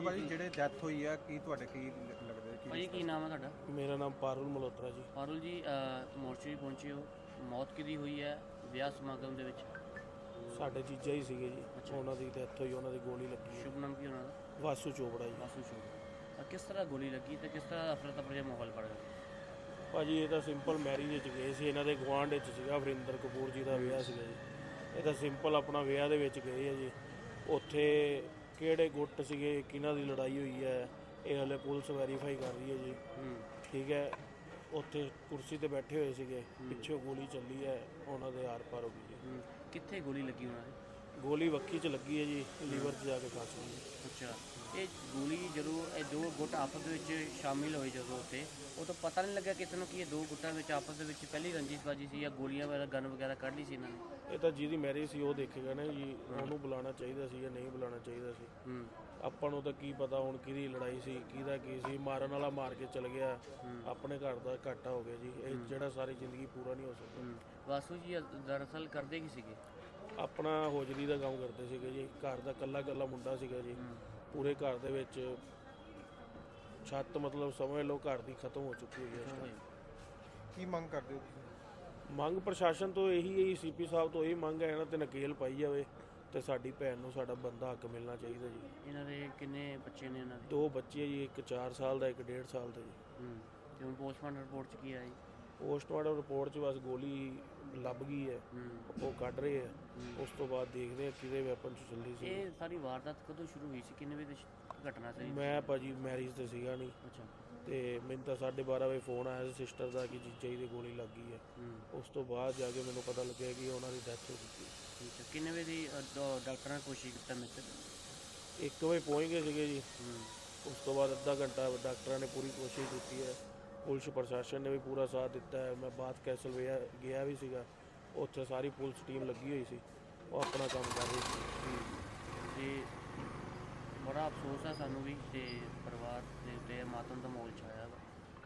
ਕਰੋ ਭਾਜੀ ਜਿਹੜੇ ਡੈਥ ਹੋਈ ਆ ਕੀ ਤੁਹਾਡੇ ਕੀ ਲ- ਲੱਗਦਾ ਕੀ ਭਾਜੀ ਕੀ ਨਾਮ ਹੈ ਤੁਹਾਡਾ? ਮੇਰਾ ਨਾਮ ਪਾਰੁਲ ਮਲਹੋਤਰਾ ਜੀ। ਪਾਰੁਲ ਜੀ ਅਹ, ਮੋਰਚਰੀ ਪਹੁੰਚੇ ਹੋ। ਮੌਤ ਕਿਹਦੀ ਹੋਈ ਹੈ ਵਿਆਹ ਸਮਾਗਮ ਦੇ ਵਿੱਚ। ਸਾਡੇ ਜੀਜਾ ਹੀ ਸੀਗੇ ਜੀ। ਉਹਨਾਂ ਦੀ ਡੈਥ ਹੋਈ ਉਹਨਾਂ ਦੀ ਗੋਲੀ ਲੱਗੀ। ਸ਼ੁਭ ਨਾਮ ਕੀ ਉਹਨਾਂ ਦਾ? ਵਾਸੂ ਚੋਪੜਾ ਜੀ। ਵਾਸੂ ਸ਼ੁਭ ਕਿਸ ਤਰ੍ਹਾਂ ਗੋਲੀ ਲੱਗੀ ਤੇ ਕਿਸ ਤਰ੍ਹਾਂ ਅਫਰਾ ਤਫਰੀ ਦਾ ਮਾਹੌਲ ਪੜ ਗਿਆ? ਭਾਜੀ ਇਹ ਤਾਂ ਸਿੰਪਲ ਮੈਰਿਜ ਵਿੱਚ ਗਏ ਸੀ। ਇਹਨਾਂ ਦੇ ਗੁਆਂਢ ਵਿੱਚ ਸੀਗਾ ਵਰਿੰਦਰ ਕਪੂਰ ਜੀ ਦਾ ਵਿਆਹ ਸੀਗਾ ਜੀ। ਇਹ ਤਾਂ ਸਿੰਪਲ ਆਪਣਾ ਵਿਆਹ ਦੇ ਵਿੱਚ ਗਏ ਆ ਜੀ। ਉੱਥੇ ਕਿਹੜੇ ਗੁੱਟ ਸੀਗੇ ਕਿਹਨਾਂ ਦੀ ਲੜਾਈ ਹੋਈ ਹੈ ਇਹ ਹਲੇ ਪੁਲਿਸ ਵੈਰੀਫਾਈ ਕਰ ਰਹੀ ਹੈ ਜੀ। ਹੂੰ। ਠੀਕ ਹੈ ਉੱਥੇ ਕੁਰਸੀ ਤੇ ਬੈਠੇ ਹੋਏ ਸੀਗੇ ਪਿੱਛੇ ਗੋਲੀ ਚੱਲੀ ਹੈ ਉਹਨਾਂ ਦੇ ਆਰ ਪਾਰ ਹੋ ਗਈ ਜੀ। ਕਿੱਥੇ ਗੋਲੀ ਲੱਗੀ ਉਹਨਾਂ ਦੇ? ਗੋਲੀ ਵੱਖੀ 'ਚ ਲੱਗੀ ਹੈ ਜੀ ਲੀਵਰ 'ਚ ਜਾ ਕੇ ਫਸ ਗਈ ਜੀ ਅੱਛਾ। ਇਹ ਗੋਲੀ ਜਦੋਂ ਇਹ ਦੋ ਗੁੱਟ ਆਪਸ ਦੇ ਵਿੱਚ ਸ਼ਾਮਿਲ ਹੋਏ ਜਦੋਂ ਉੱਥੇ ਉਹ ਤਾਂ ਪਤਾ ਨਹੀਂ ਲੱਗਾ ਕਿਸੇ ਨੂੰ ਕਿ ਇਹ ਦੋ ਗੁੱਟਾਂ ਵਿੱਚ ਆਪਸ ਦੇ ਵਿੱਚ ਪਹਿਲੀ ਰੰਜਿਸ਼ਬਾਜੀ ਸੀ ਜਾਂ ਗੋਲੀਆਂ ਵਗੈਰਾ ਗਨ ਵਗੈਰਾ ਕੱਢ ਲਈ ਸੀ ਇਹਨਾਂ ਨੇ? ਇਹ ਤਾਂ ਜਿਹਦੀ ਮੈਰਿਜ ਸੀ ਉਹ ਦੇਖੇਗਾ ਨਾ ਜੀ ਉਹਨੂੰ ਬੁਲਾਉਣਾ ਚਾਹੀਦਾ ਸੀ ਜਾਂ ਨਹੀਂ ਬੁਲਾਉਣਾ ਚਾਹੀਦਾ ਸੀ। ਹੂੰ। ਆਪਾਂ ਨੂੰ ਤਾਂ ਕੀ ਪਤਾ ਹੁਣ ਕਿਹਦੀ ਲੜਾਈ ਸੀ ਕਿਹਦਾ ਕੀ ਸੀ ਮਾਰਨ ਵਾਲਾ ਮਾਰ ਕੇ ਚਲ ਗਿਆ। ਆਪਣੇ ਘਰ ਦਾ ਘਾਟਾ ਹੋ ਗਿਆ ਜੀ ਇਹ ਜਿਹੜਾ ਸਾਰੀ ਜ਼ਿੰਦਗੀ ਪੂਰਾ ਨਹੀਂ ਹੋ ਸਕਦਾ। ਹੂੰ। ਵਾਸੂ ਜੀ ਦਰਅਸਲ ਕਰਦੇ ਕੀ ਸੀਗੇ? ਆਪਣਾ ਹੋਜਰੀ ਦਾ ਕੰਮ ਕਰਦੇ ਸੀਗੇ ਜੀ। ਘਰ ਦਾ ਕੱਲਾ ਕੱਲਾ ਮੁੰਡਾ ਸੀਗਾ ਜੀ। ਪੂਰੇ ਘਰ ਦੇ ਵਿੱਚ ਛੱਤ ਮਤਲਬ ਸਮਝ ਲਓ ਘਰ ਦੀ ਖਤਮ ਹੋ ਚੁੱਕੀ ਹੋਈ ਹੈ ਇਸ। ਕੀ ਮੰਗ ਕਰਦੇ ਹੋ ਤੁਸੀਂ? ਮੰਗ ਪ੍ਰਸ਼ਾਸਨ ਤੋਂ ਇਹੀ ਹੈ ਸੀਪੀ ਸਾਹਿਬ ਤੋਂ ਇਹ ਮੰਗ ਹੈ ਇਹਨਾਂ ਤੇ ਨਕੇਲ ਪਾਈ ਜਾਵੇ ਤੇ ਸਾਡੀ ਭੈਣ ਨੂੰ ਸਾਡਾ ਬੰਦਾ ਹੱਕ ਮਿਲਣਾ ਚਾਹੀਦਾ ਜੀ। ਇਹਨਾਂ ਦੇ ਕਿੰਨੇ ਬੱਚੇ ਨੇ ਇਹਨਾਂ ਦੇ? ਦੋ ਬੱਚੇ ਜੀ ਇੱਕ 4 ਸਾਲ ਦਾ ਇੱਕ 1.5 ਸਾਲ ਦਾ ਜੀ। ਹੂੰ। ਤੇ ਹੁਣ ਪੋਸਟਮਾਰਟਮ ਰਿਪੋਰਟ ਚ ਕੀ ਆਇਆ ਜੀ? ਪੋਸਟਮਾਰਟਮ ਰਿਪੋਰਟ 'ਚ ਬਸ ਗੋਲੀ ਲੱਭ ਗਈ ਹੈ ਉਹ ਕੱਢ ਰਹੇ ਆ ਉਸ ਤੋਂ ਬਾਅਦ ਦੇਖਦੇ ਆ ਕਿਹਦੇ ਵੈਪਨ 'ਚ ਚੱਲੀ ਸੀ। ਇਹ ਸਾਰੀ ਵਾਰਦਾਤ ਕਦੋਂ ਸ਼ੁਰੂ ਹੋਈ ਸੀ? ਕਿੰਨੇ ਵਜੇ ਘਟਨਾ ਸੀ? ਮੈਂ ਭਾਜੀ ਮੈਰਿਜ ਤੇ ਸੀਗਾ ਨਹੀਂ ਅੱਛਾ। ਤੇ ਮੈਨੂੰ ਤਾਂ 12:30 ਵਜੇ ਫੋਨ ਆਇਆ ਸੀ ਸਿਸਟਰ ਦਾ ਕਿ ਜੀਜਾ ਜੀ ਦੀ ਗੋਲੀ ਲੱਗ ਗਈ ਹੈ। ਉਸ ਤੋਂ ਬਾਅਦ ਜਾ ਕੇ ਮੈਨੂੰ ਪਤਾ ਲੱਗਿਆ ਕਿ ਉਹਨਾਂ ਦੀ ਡੈਥ ਹੋ ਹੈ। ਠੀਕ ਹੈ। ਕਿੰਨੇ ਵਜੇ ਦੀ ਡਾਕਟਰਾਂ ਨੇ ਕੋਸ਼ਿਸ਼ ਕੀਤਾ ਮਿੱਤਰ 1 ਵਜੇ ਪਹੁੰਚ ਗਏ ਸੀਗੇ ਜੀ। ਉਸ ਤੋਂ ਬਾਅਦ ਅੱਧਾ ਘੰਟਾ ਡਾਕਟਰਾਂ ਨੇ ਪੂਰੀ ਕੋਸ਼ਿਸ਼ ਕੀਤੀ ਹੈ। ਪੁਲਿਸ ਪ੍ਰਸ਼ਾਸਨ ਨੇ ਵੀ ਪੂਰਾ ਸਾਥ ਦਿੱਤਾ ਹੈ। ਮੈਂ ਬਾਤ ਕੈਸਲ ਗਿਆ ਗਿਆ ਵੀ ਸੀਗਾ। ਉੱਥੇ ਸਾਰੀ ਪੁਲਿਸ ਟੀਮ ਲੱਗੀ ਹੋਈ ਸੀ। ਉਹ ਆਪਣਾ ਕੰਮ ਕਰ ਰਹੀ ਸੀ। ਤੇ ਬੜਾ ਅਫਸੋਸ ਹੈ ਸਾਨੂੰ ਵੀ ਤੇ ਪਰਿਵਾਰ ਦੇ ਉੱਤੇ ਮਾਤਮ ਦਾ ਮਾਹੌਲ ਛਾਇਆ ਵਾ।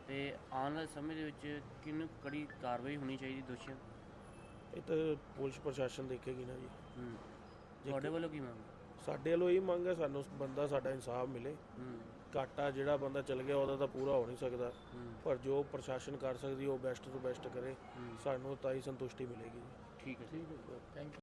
ਤੇ ਆਉਣ ਵਾਲੇ ਸਮੇਂ ਦੇ ਵਿੱਚ ਕਿੰਨੀ ਕੜੀ ਕਾਰਵਾਈ ਹੋਣੀ ਚਾਹੀਦੀ ਦੋਸ਼ੀਆਂ? ਇਹ ਤਾਂ ਪੁਲਿਸ ਪ੍ਰਸ਼ਾਸਨ ਦੇਖੇਗੀ ਨਾ ਜੀ। ਹੂੰ। ਤੁਹਾਡੇ ਵੱਲੋਂ ਕੀ ਮੰਗ? ਸਾਡੇ ਵੱਲੋਂ ਇਹ ਮੰਗ ਹੈ ਸਾਨੂੰ ਬੰਦਾ ਸਾਡਾ ਇਨਸਾਫ ਮਿਲੇ। ਹੂੰ। ਘਾਟਾ ਜਿਹੜਾ ਬੰਦਾ ਚਲ ਗਿਆ ਉਹਦਾ ਤਾਂ ਪੂਰਾ ਹੋ ਨਹੀਂ ਸਕਦਾ। ਪਰ ਜੋ ਪ੍ਰਸ਼ਾਸਨ ਕਰ ਸਕਦੀ ਉਹ ਬੈਸਟ ਤੋਂ ਬੈਸਟ ਕਰੇ। ਸਾਨੂੰ ਤਾਂ ਹੀ ਸੰਤੁਸ਼ਟੀ ਮਿਲੇਗੀ। ਜੀ। ਠੀਕ ਹੈ ਠੀਕ ਹੈ ਥੈਂਕ